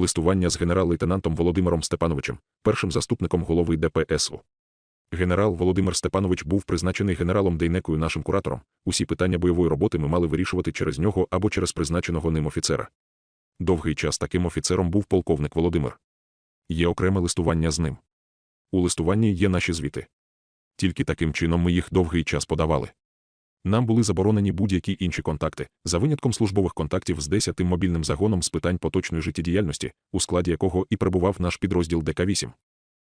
Листування з генерал-лейтенантом Володимиром Степановичем, першим заступником голови ДПСУ. Генерал Володимир Степанович був призначений генералом Дейнекою нашим куратором. Усі питання бойової роботи ми мали вирішувати через нього або через призначеного ним офіцера. Довгий час таким офіцером був полковник Володимир. Є окреме листування з ним. У листуванні є наші звіти. Тільки таким чином ми їх довгий час подавали. Нам були заборонені будь-які інші контакти, за винятком службових контактів з 10-тим мобільним загоном з питань поточної життєдіяльності, у складі якого і перебував наш підрозділ ДК-8.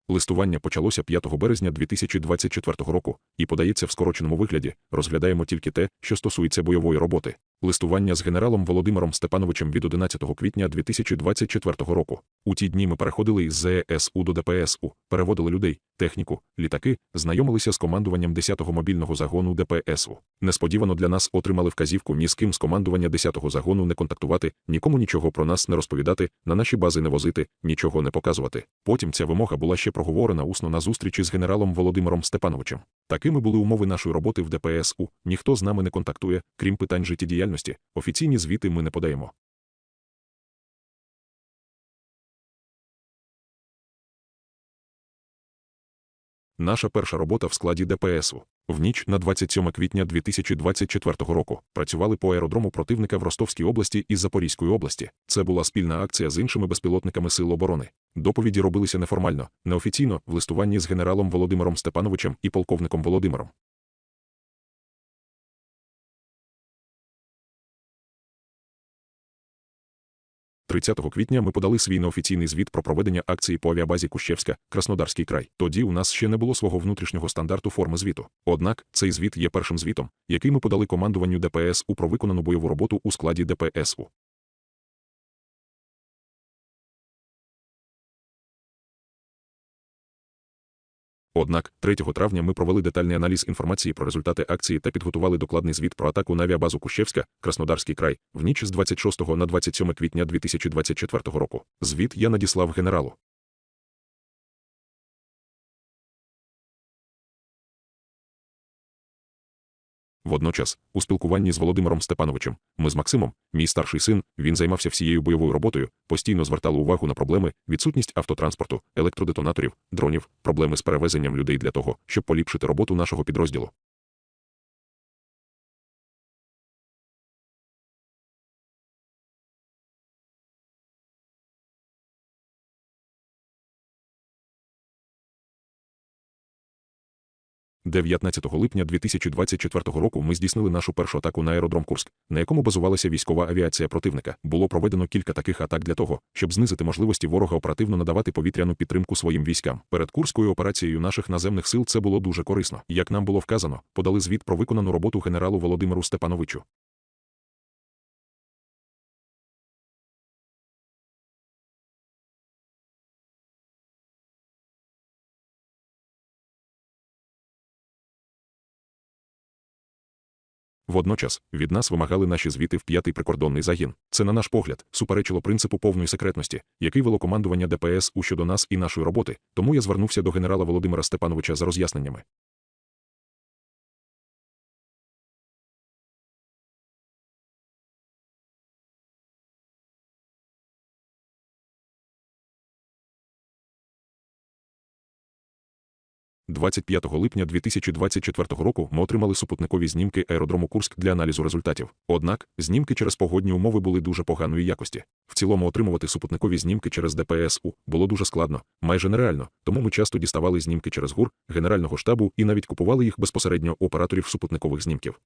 Листування почалося 5 березня 2024 року і подається в скороченому вигляді. Розглядаємо тільки те, що стосується бойової роботи. Листування з генералом Володимиром Степановичем від 11 квітня 2024 року. У ті дні ми переходили із ЗСУ до ДПСУ, переводили людей, техніку, літаки, знайомилися з командуванням 10-го мобільного загону ДПСУ. Несподівано для нас отримали вказівку ні з ким з командування 10-го загону не контактувати, нікому нічого про нас не розповідати, на наші бази не возити, нічого не показувати. Потім ця вимога була ще проговорена усно на зустрічі з генералом Володимиром Степановичем. Такими були умови нашої роботи в ДПСУ. Ніхто з нами не контактує, крім питань життєдіяльності. Офіційні звіти ми не подаємо. Наша перша робота в складі ДПСУ. В ніч на 27 квітня 2024 року працювали по аеродрому противника в Ростовській області і Запорізької області. Це була спільна акція з іншими безпілотниками Сил оборони. Доповіді робилися неформально, неофіційно, в листуванні з генералом Володимиром Степановичем і полковником Володимиром. – 30 квітня ми подали свій неофіційний звіт про проведення акції по авіабазі Кущевська, Краснодарський край. Тоді у нас ще не було свого внутрішнього стандарту форми звіту. Однак цей звіт є першим звітом, який ми подали командуванню ДПСУ про виконану бойову роботу у складі ДПСУ. Однак 3 травня ми провели детальний аналіз інформації про результати акції та підготували докладний звіт про атаку на авіабазу Кущевська, Краснодарський край, в ніч з 26 на 27 квітня 2024 року. Звіт я надіслав генералу. Водночас, у спілкуванні з Володимиром Степановичем, ми з Максимом, мій старший син, він займався всією бойовою роботою, постійно звертали увагу на проблеми, відсутність автотранспорту, електродетонаторів, дронів, проблеми з перевезенням людей для того, щоб поліпшити роботу нашого підрозділу. – 19 липня 2024 року ми здійснили нашу першу атаку на аеродром Курськ, на якому базувалася військова авіація противника. Було проведено кілька таких атак для того, щоб знизити можливості ворога оперативно надавати повітряну підтримку своїм військам. Перед Курською операцією наших наземних сил це було дуже корисно. Як нам було вказано, подали звіт про виконану роботу генералу Володимиру Степановичу. Водночас, від нас вимагали наші звіти в п'ятий прикордонний загін. Це, на наш погляд, суперечило принципу повної секретності, який вело командування ДПС у щодо нас і нашої роботи, тому я звернувся до генерала Володимира Степановича за роз'ясненнями. – 25 липня 2024 року ми отримали супутникові знімки аеродрому Курськ для аналізу результатів. Однак, знімки через погодні умови були дуже поганої якості. В цілому отримувати супутникові знімки через ДПСУ було дуже складно, майже нереально, тому ми часто діставали знімки через ГУР, Генерального штабу і навіть купували їх безпосередньо у операторів супутникових знімків.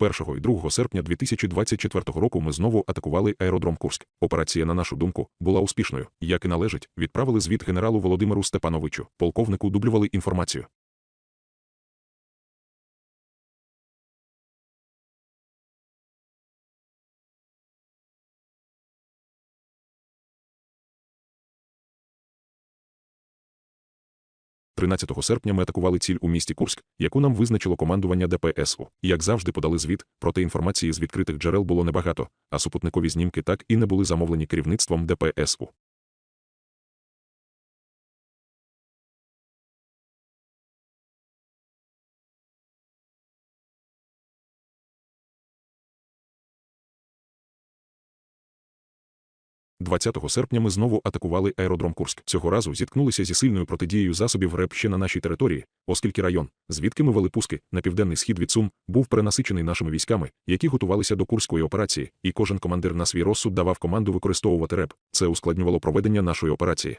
Першого і 2 серпня 2024 року ми знову атакували аеродром Курськ. Операція, на нашу думку, була успішною. Як і належить, відправили звіт генералу Володимиру Степановичу. Полковнику дублювали інформацію. – 13 серпня ми атакували ціль у місті Курськ, яку нам визначило командування ДПСУ. Як завжди подали звіт, проте інформації з відкритих джерел було небагато, а супутникові знімки так і не були замовлені керівництвом ДПСУ. 20 серпня ми знову атакували аеродром Курськ. Цього разу зіткнулися зі сильною протидією засобів РЕП ще на нашій території, оскільки район, звідки ми вели пуски на південний схід від Сум, був перенасичений нашими військами, які готувалися до курської операції, і кожен командир на свій розсуд давав команду використовувати РЕП. Це ускладнювало проведення нашої операції.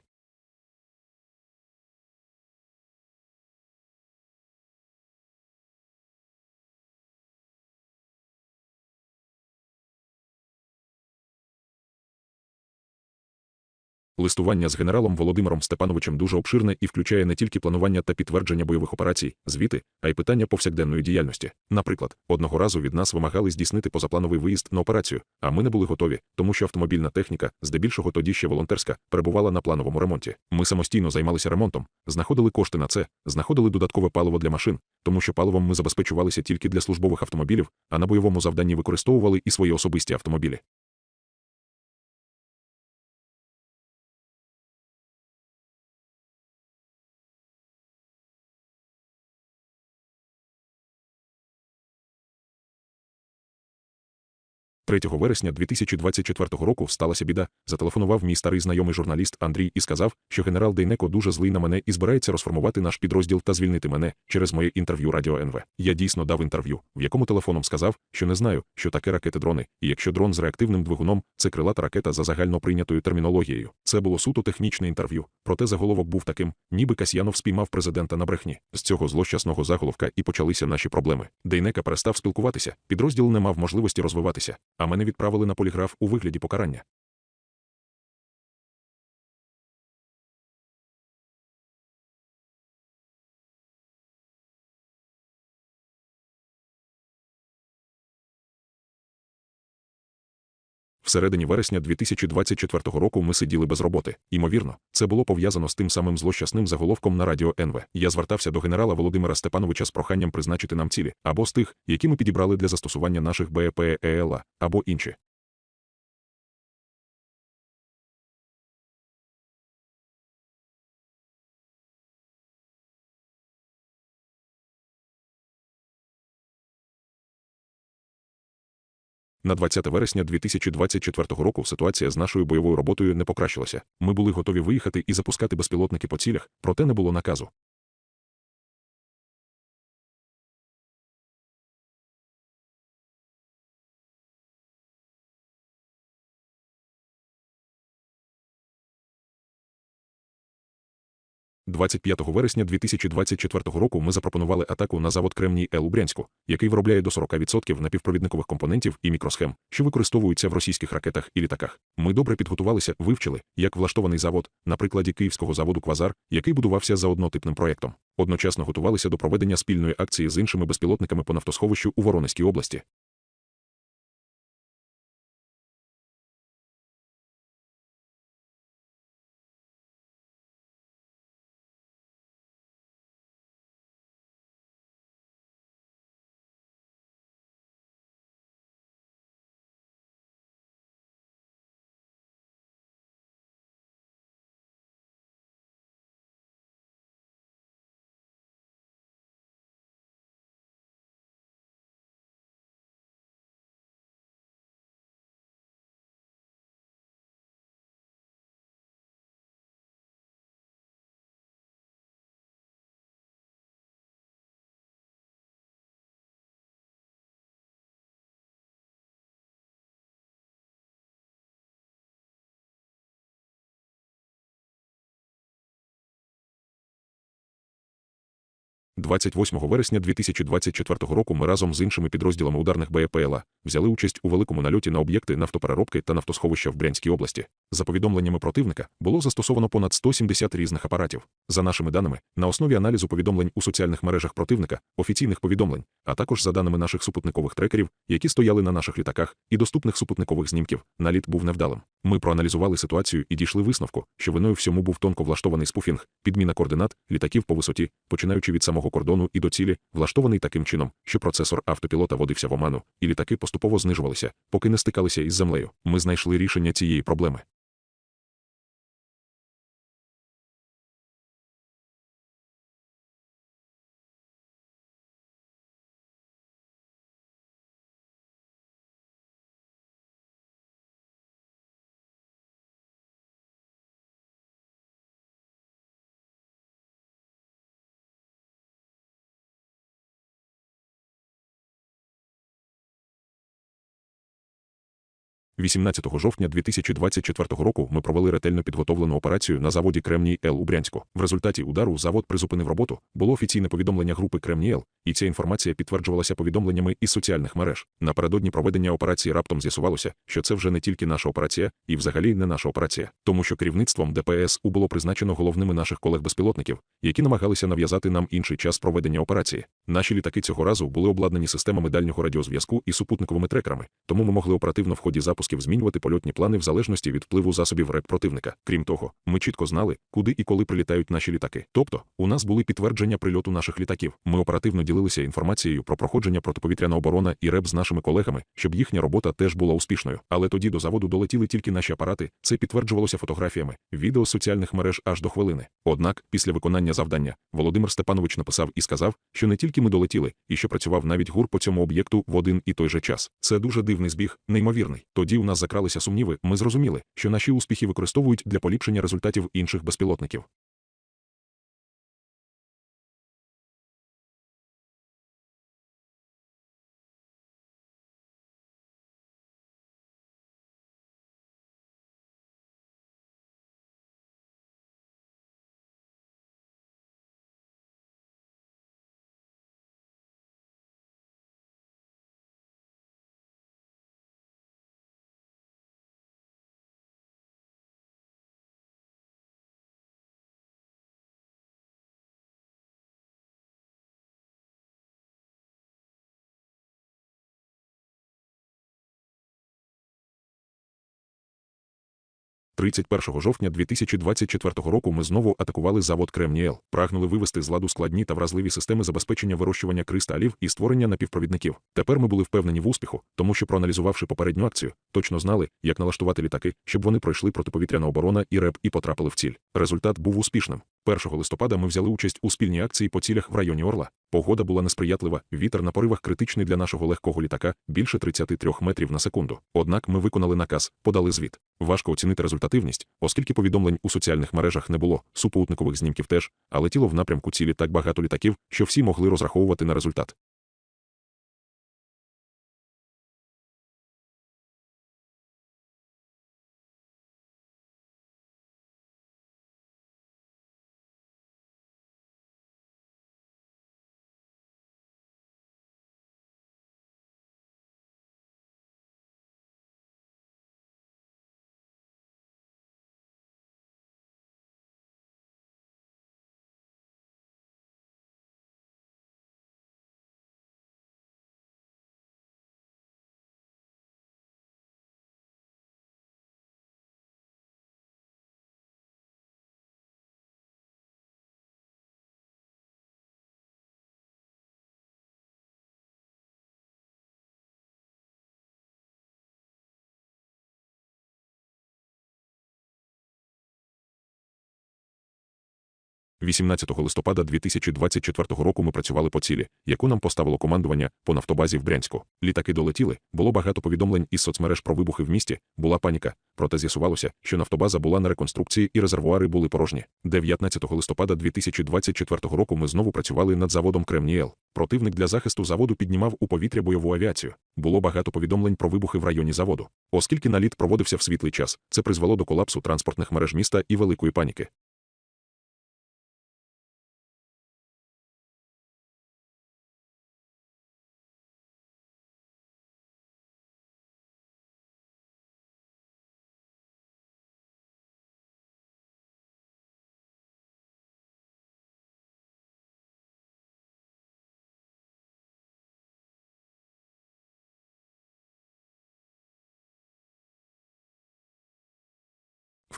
Листування з генералом Володимиром Степановичем дуже обширне і включає не тільки планування та підтвердження бойових операцій, звіти, а й питання повсякденної діяльності. Наприклад, одного разу від нас вимагали здійснити позаплановий виїзд на операцію, а ми не були готові, тому що автомобільна техніка, здебільшого тоді ще волонтерська, перебувала на плановому ремонті. Ми самостійно займалися ремонтом, знаходили кошти на це, знаходили додаткове паливо для машин, тому що паливом ми забезпечувалися тільки для службових автомобілів, а на бойовому завданні використовували і свої особисті автомобілі. – 3 вересня 2024 року сталася біда. Зателефонував мій старий знайомий журналіст Андрій і сказав, що генерал Дейнеко дуже злий на мене і збирається розформувати наш підрозділ та звільнити мене через моє інтерв'ю Радіо НВ. Я дійсно дав інтерв'ю, в якому телефоном сказав, що не знаю, що таке ракети-дрони, і якщо дрон з реактивним двигуном це крилата ракета за загально прийнятою термінологією. Це було суто технічне інтерв'ю. Проте заголовок був таким, ніби Касьянов спіймав президента на брехні. З цього злощасного заголовка і почалися наші проблеми. Дейнека перестав спілкуватися, підрозділ не мав можливості розвиватися а мене відправили на поліграф у вигляді покарання. Всередині вересня 2024 року ми сиділи без роботи. Імовірно, це було пов'язано з тим самим злощасним заголовком на радіо НВ. Я звертався до генерала Володимира Степановича з проханням призначити нам цілі або з тих, які ми підібрали для застосування наших БЕП-ЕЛА, або інші. На 20 вересня 2024 року ситуація з нашою бойовою роботою не покращилася. Ми були готові виїхати і запускати безпілотники по цілях, проте не було наказу. 25 вересня 2024 року ми запропонували атаку на завод Кремній Ел у Брянську, який виробляє до 40% напівпровідникових компонентів і мікросхем, що використовуються в російських ракетах і літаках. Ми добре підготувалися, вивчили, як влаштований завод, на прикладі київського заводу Квазар, який будувався за однотипним проєктом. Одночасно готувалися до проведення спільної акції з іншими безпілотниками по нафтосховищу у Воронезькій області. – 28 вересня 2024 року ми разом з іншими підрозділами ударних БПЛА взяли участь у великому нальоті на об'єкти нафтопереробки та нафтосховища в Брянській області. За повідомленнями противника, було застосовано понад 170 різних апаратів. За нашими даними, на основі аналізу повідомлень у соціальних мережах противника, офіційних повідомлень, а також за даними наших супутникових трекерів, які стояли на наших літаках, і доступних супутникових знімків, наліт був невдалим. Ми проаналізували ситуацію і дійшли висновку, що виною всьому був тонко влаштований спуфінг, підміна координат, літаків по висоті, починаючи від самого кордону і до цілі, влаштований таким чином, що процесор автопілота водився в оману, і літаки поступово знижувалися, поки не стикалися із землею. Ми знайшли рішення цієї проблеми. 18 жовтня 2024 року ми провели ретельно підготовлену операцію на заводі Кремній Л у Брянську. В результаті удару завод призупинив роботу, було офіційне повідомлення групи Кремній Л, і ця інформація підтверджувалася повідомленнями із соціальних мереж. Напередодні проведення операції раптом з'ясувалося, що це вже не тільки наша операція, і взагалі не наша операція, тому що керівництвом ДПСУ було призначено головними наших колег-безпілотників, які намагалися нав'язати нам інший час проведення операції. Наші літаки цього разу були обладнані системами дальнього радіозв'язку і супутниковими трекерами, тому ми могли оперативно в ході запусків змінювати польотні плани в залежності від впливу засобів РЕП противника. Крім того, ми чітко знали, куди і коли прилітають наші літаки. Тобто, у нас були підтвердження прильоту наших літаків. Ми оперативно ділилися інформацією про проходження протиповітряна оборона і РЕП з нашими колегами, щоб їхня робота теж була успішною. Але тоді до заводу долетіли тільки наші апарати. Це підтверджувалося фотографіями, відео з соціальних мереж аж до хвилини. Однак, після виконання завдання, Володимир Степанович написав і сказав, що не тільки ми долетіли, і що працював навіть гур по цьому об'єкту в один і той же час. Це дуже дивний збіг, неймовірний. Тоді у нас закралися сумніви. Ми зрозуміли, що наші успіхи використовують для поліпшення результатів інших безпілотників. – 31 жовтня 2024 року ми знову атакували завод Кремніел, прагнули вивести з ладу складні та вразливі системи забезпечення вирощування кристалів і створення напівпровідників. Тепер ми були впевнені в успіху, тому що, проаналізувавши попередню акцію, точно знали, як налаштувати літаки, щоб вони пройшли протиповітряна оборона і РЕП і потрапили в ціль. Результат був успішним. 1 листопада ми взяли участь у спільній акції по цілях в районі Орла. Погода була несприятлива, вітер на поривах критичний для нашого легкого літака більше 33 метрів на секунду. Однак ми виконали наказ, подали звіт. Важко оцінити результативність, оскільки повідомлень у соціальних мережах не було, супутникових знімків теж, а летіло в напрямку цілі так багато літаків, що всі могли розраховувати на результат. – 18 листопада 2024 року ми працювали по цілі, яку нам поставило командування по нафтобазі в Брянську. Літаки долетіли, було багато повідомлень із соцмереж про вибухи в місті, була паніка, проте з'ясувалося, що нафтобаза була на реконструкції і резервуари були порожні. 19 листопада 2024 року ми знову працювали над заводом Кремніел. Противник для захисту заводу піднімав у повітря бойову авіацію. Було багато повідомлень про вибухи в районі заводу. Оскільки наліт проводився в світлий час, це призвело до колапсу транспортних мереж міста і великої паніки.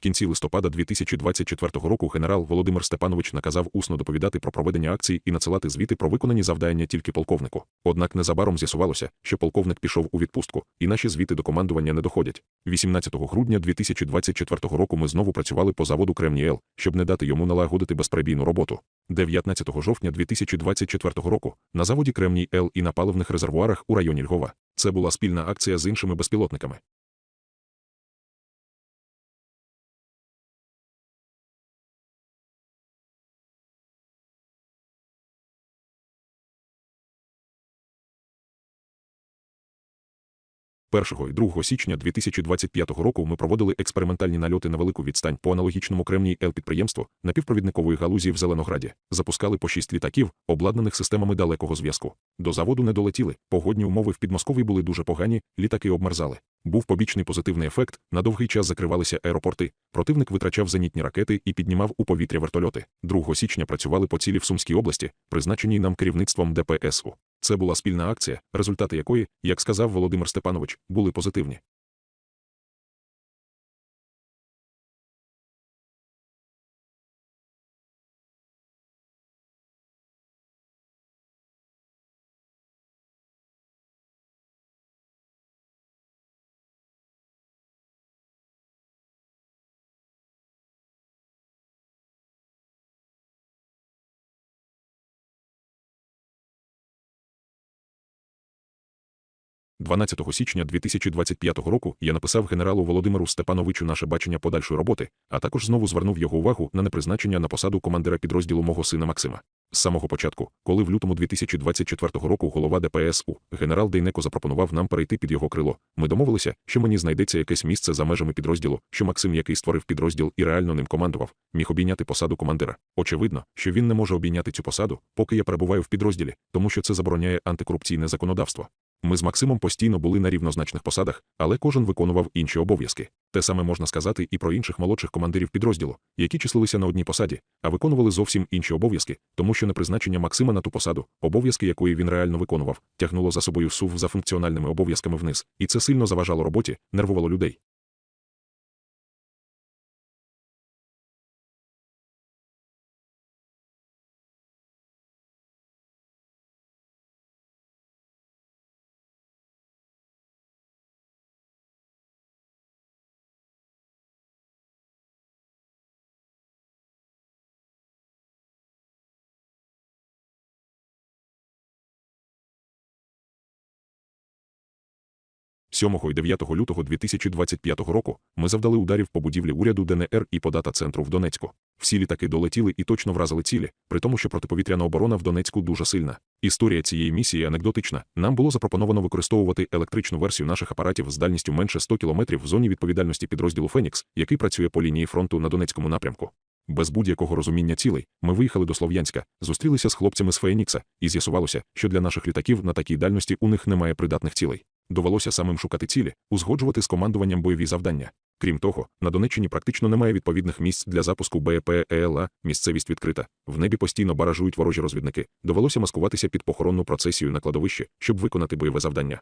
Кінці листопада 2024 року генерал Володимир Степанович наказав усно доповідати про проведення акцій і надсилати звіти про виконані завдання тільки полковнику. Однак незабаром з'ясувалося, що полковник пішов у відпустку, і наші звіти до командування не доходять. 18 грудня 2024 року ми знову працювали по заводу Кремніел, щоб не дати йому налагодити безперебійну роботу. 19 жовтня 2024 року на заводі Кремній Л і на паливних резервуарах у районі Львова. Це була спільна акція з іншими безпілотниками. 1 і 2 січня 2025 року ми проводили експериментальні нальоти на велику відстань по аналогічному кремній Л підприємству напівпровідникової галузі в Зеленограді. Запускали по шість літаків, обладнаних системами далекого зв'язку. До заводу не долетіли. Погодні умови в Підмоскові були дуже погані, літаки обмерзали. Був побічний позитивний ефект. На довгий час закривалися аеропорти. Противник витрачав зенітні ракети і піднімав у повітря вертольоти. 2 січня працювали по цілі в Сумській області, призначеній нам керівництвом ДПСУ. Це була спільна акція, результати якої, як сказав Володимир Степанович, були позитивні. – 12 січня 2025 року я написав генералу Володимиру Степановичу наше бачення подальшої роботи, а також знову звернув його увагу на непризначення на посаду командира підрозділу мого сина Максима. З самого початку, коли в лютому 2024 року голова ДПСУ генерал Дейнеко запропонував нам перейти під його крило, ми домовилися, що мені знайдеться якесь місце за межами підрозділу, що Максим, який створив підрозділ і реально ним командував, міг обійняти посаду командира. Очевидно, що він не може обійняти цю посаду, поки я перебуваю в підрозділі, тому що це забороняє антикорупційне законодавство. Ми з Максимом постійно були на рівнозначних посадах, але кожен виконував інші обов'язки. Те саме можна сказати і про інших молодших командирів підрозділу, які числилися на одній посаді, а виконували зовсім інші обов'язки, тому що непризначення Максима на ту посаду, обов'язки якої він реально виконував, тягнуло за собою сув за функціональними обов'язками вниз, і це сильно заважало роботі, нервувало людей. – 7 і 9 лютого 2025 року ми завдали ударів по будівлі уряду ДНР і по дата-центру в Донецьку. Всі літаки долетіли і точно вразили цілі, при тому, що протиповітряна оборона в Донецьку дуже сильна. Історія цієї місії анекдотична. Нам було запропоновано використовувати електричну версію наших апаратів з дальністю менше 100 км в зоні відповідальності підрозділу Фенікс, який працює по лінії фронту на Донецькому напрямку. Без будь-якого розуміння цілей ми виїхали до Слов'янська, зустрілися з хлопцями з Фенікса, і з'ясувалося, що для наших літаків на такій дальності у них немає придатних цілей. Довелося самим шукати цілі, узгоджувати з командуванням бойові завдання. Крім того, на Донеччині практично немає відповідних місць для запуску БПЕЛА, місцевість відкрита. В небі постійно баражують ворожі розвідники. Довелося маскуватися під похоронну процесію на кладовище, щоб виконати бойове завдання.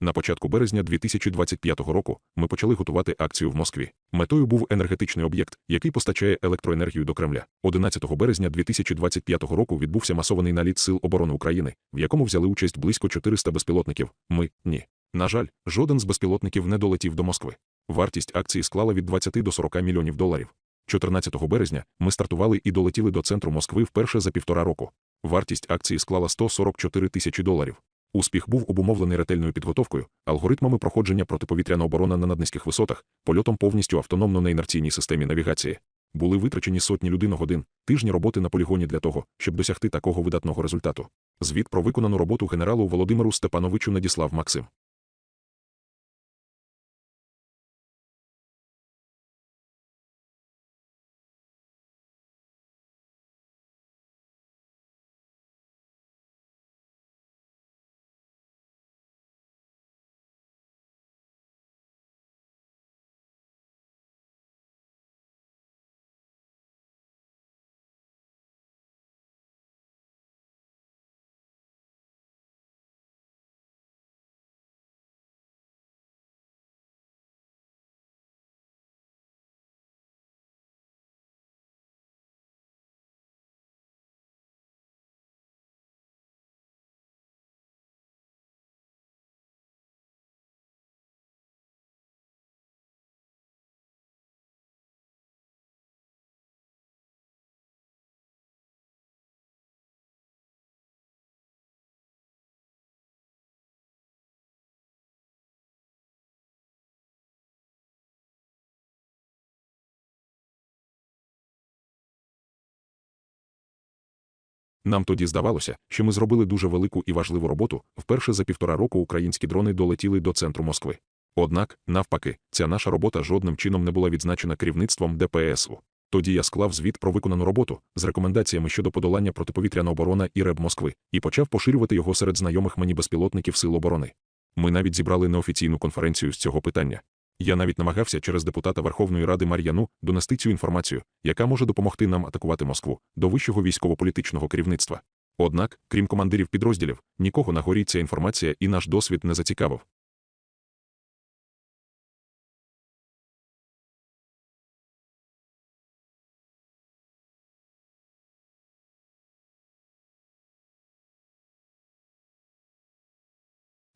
На початку березня 2025 року ми почали готувати акцію в Москві. Метою був енергетичний об'єкт, який постачає електроенергію до Кремля. 11 березня 2025 року відбувся масований наліт Сил оборони України, в якому взяли участь близько 400 безпілотників. Ми ні. На жаль, жоден з безпілотників не долетів до Москви. Вартість акції склала від 20 до 40 мільйонів доларів. 14 березня ми стартували і долетіли до центру Москви вперше за півтора року. Вартість акції склала 144 тисячі доларів. Успіх був обумовлений ретельною підготовкою, алгоритмами проходження протиповітряна оборона на наднизьких висотах, польотом повністю автономно на інерційній системі навігації. Були витрачені сотні людиногодин, тижні роботи на полігоні для того, щоб досягти такого видатного результату. Звіт про виконану роботу генералу Володимиру Степановичу надіслав Максим. Нам тоді здавалося, що ми зробили дуже велику і важливу роботу. Вперше за півтора року українські дрони долетіли до центру Москви. Однак, навпаки, ця наша робота жодним чином не була відзначена керівництвом ДПСУ. Тоді я склав звіт про виконану роботу з рекомендаціями щодо подолання протиповітряної оборони і РЕБ Москви і почав поширювати його серед знайомих мені безпілотників Сил оборони. Ми навіть зібрали неофіційну конференцію з цього питання. Я навіть намагався через депутата Верховної Ради Мар'яну донести цю інформацію, яка може допомогти нам атакувати Москву до вищого військово-політичного керівництва. Однак, крім командирів підрозділів, нікого на горі ця інформація і наш досвід не зацікавив.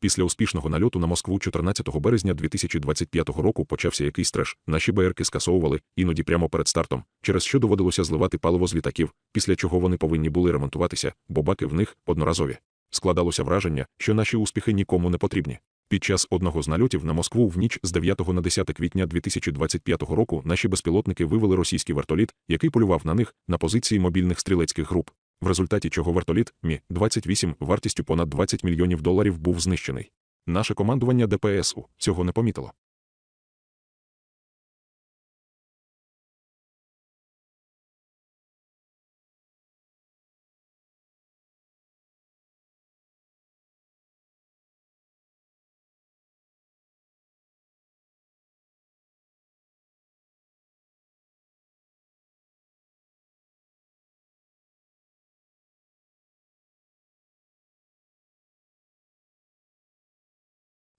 Після успішного нальоту на Москву 14 березня 2025 року почався якийсь треш. Наші БРК скасовували, іноді прямо перед стартом, через що доводилося зливати паливо з літаків, після чого вони повинні були ремонтуватися, бо баки в них одноразові. Складалося враження, що наші успіхи нікому не потрібні. Під час одного з нальотів на Москву в ніч з 9 на 10 квітня 2025 року наші безпілотники вивели російський вертоліт, який полював на них на позиції мобільних стрілецьких груп в результаті чого вертоліт Мі-28 вартістю понад 20 мільйонів доларів був знищений. Наше командування ДПСУ цього не помітило.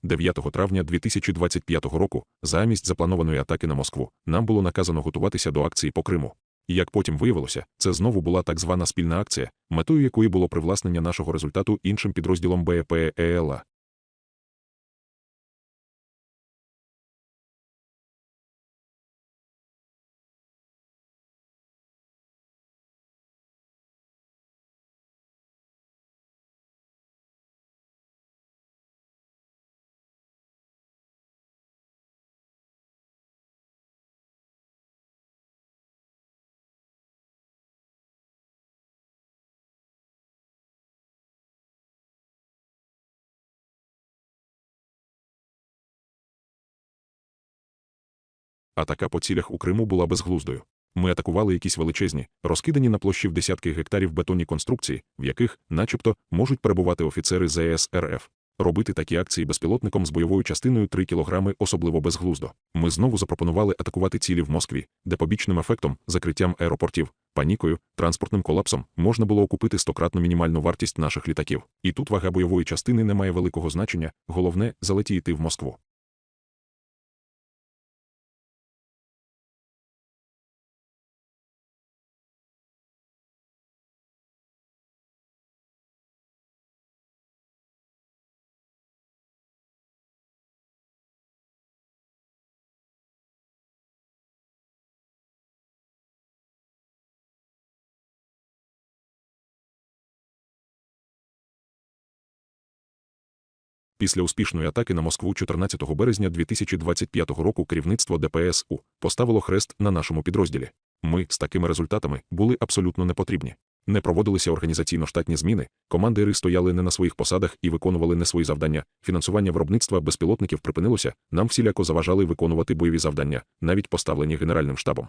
9 травня 2025 року, замість запланованої атаки на Москву, нам було наказано готуватися до акції по Криму. І як потім виявилося, це знову була так звана спільна акція, метою якої було привласнення нашого результату іншим підрозділом БЕП-ЕЛА. Атака по цілях у Криму була безглуздою. Ми атакували якісь величезні, розкидані на площі в десятки гектарів бетонні конструкції, в яких, начебто, можуть перебувати офіцери ЗС РФ. Робити такі акції безпілотником з бойовою частиною 3 кг особливо безглуздо. Ми знову запропонували атакувати цілі в Москві, де побічним ефектом, закриттям аеропортів, панікою, транспортним колапсом можна було окупити стократну мінімальну вартість наших літаків. І тут вага бойової частини не має великого значення, головне залетіти в Москву. Після успішної атаки на Москву 14 березня 2025 року керівництво ДПСУ поставило хрест на нашому підрозділі. Ми з такими результатами були абсолютно непотрібні. Не проводилися організаційно-штатні зміни, командири стояли не на своїх посадах і виконували не свої завдання. Фінансування виробництва безпілотників припинилося, нам всіляко заважали виконувати бойові завдання, навіть поставлені Генеральним штабом.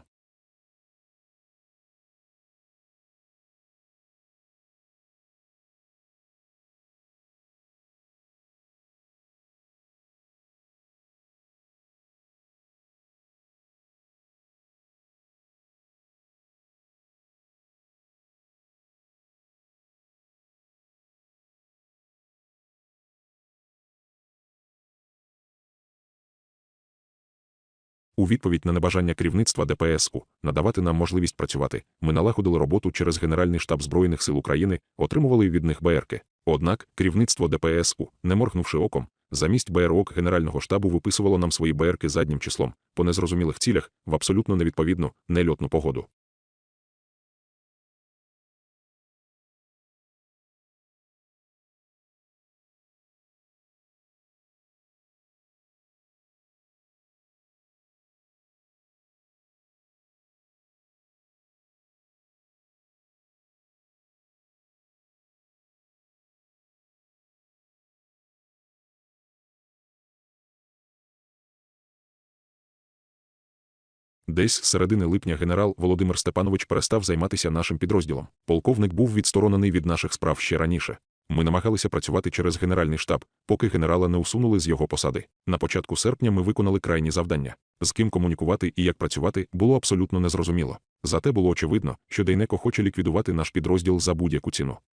У відповідь на небажання керівництва ДПСУ надавати нам можливість працювати, ми налагодили роботу через Генеральний штаб Збройних сил України, отримували від них БРК. Однак керівництво ДПСУ, не моргнувши оком, замість БРОК Генерального штабу виписувало нам свої БРК заднім числом по незрозумілих цілях в абсолютно невідповідну, нельотну погоду. Десь з середини липня генерал Володимир Степанович перестав займатися нашим підрозділом. Полковник був відсторонений від наших справ ще раніше. Ми намагалися працювати через генеральний штаб, поки генерала не усунули з його посади. На початку серпня ми виконали крайні завдання. З ким комунікувати і як працювати було абсолютно незрозуміло. Зате було очевидно, що Дейнеко хоче ліквідувати наш підрозділ за будь-яку ціну.